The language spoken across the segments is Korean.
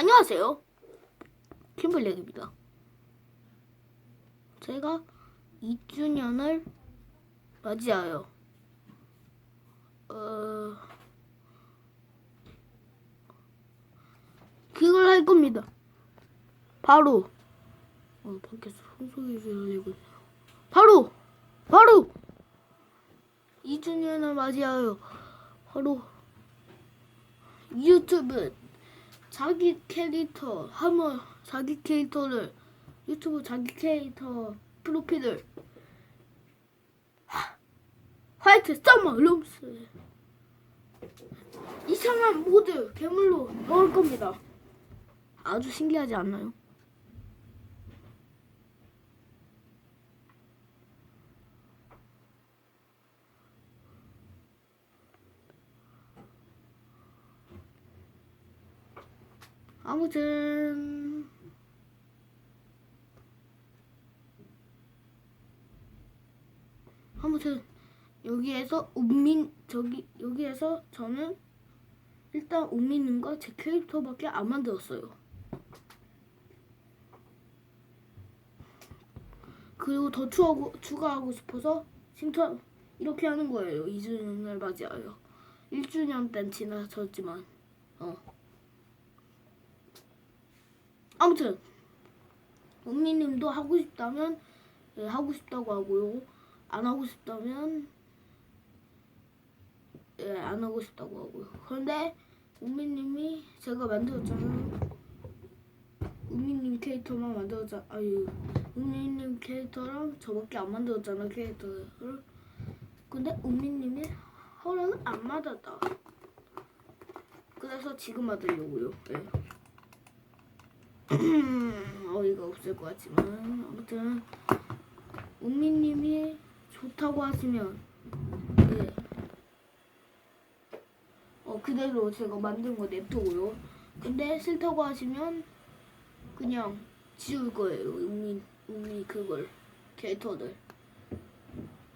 안녕하세요. 김블랙입니다. 제가 2주년을 맞이하여 어 그걸 할 겁니다. 바로 어 밖에서 손소리를 들리고. 바로 바로 2주년을 맞이하여 바로 유튜브 자기 캐릭터 하면 자기 캐릭터를 유튜브 자기 캐릭터 프로필을 하, 화이트 서머 룸스 이상한 모드 괴물로 넣을 겁니다. 아주 신기하지 않나요? 아무튼 아무튼 여기에서 운민 저기 여기에서 저는 일단 운민님과 제 캐릭터밖에 안 만들었어요. 그리고 더 추하고, 추가하고 싶어서 신청 이렇게 하는 거예요. 2주년을 맞이하여 1주년 땐 지나쳤지만 어. 아무튼 은미님도 하고 싶다면 예, 하고 싶다고 하고요. 안 하고 싶다면 예, 안 하고 싶다고 하고요. 그런데 은미님이 제가 만들었잖아요. 은미님 캐릭터만 만들었잖아. 아유, 은미님 캐릭터랑 저밖에 안 만들었잖아 캐릭터를. 근데 은미님이 허락을 안 받았다. 그래서 지금 만들려고요. 예. 어이가 없을 것 같지만 아무튼 은미님이 좋다고 하시면 네. 어 그대로 제가 만든 거 냅두고요. 근데 싫다고 하시면 그냥 지울 거예요. 은미 은미 그걸 캐릭터들.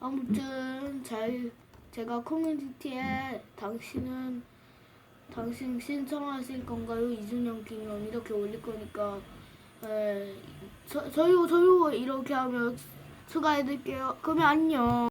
아무튼 잘 제가 커뮤니티에 당신은 당신 신청하실 건가요? 2주년 기념 이렇게 올릴 거니까 에, 저, 저요 저요 이렇게 하면 추가해드릴게요. 그러면 안녕.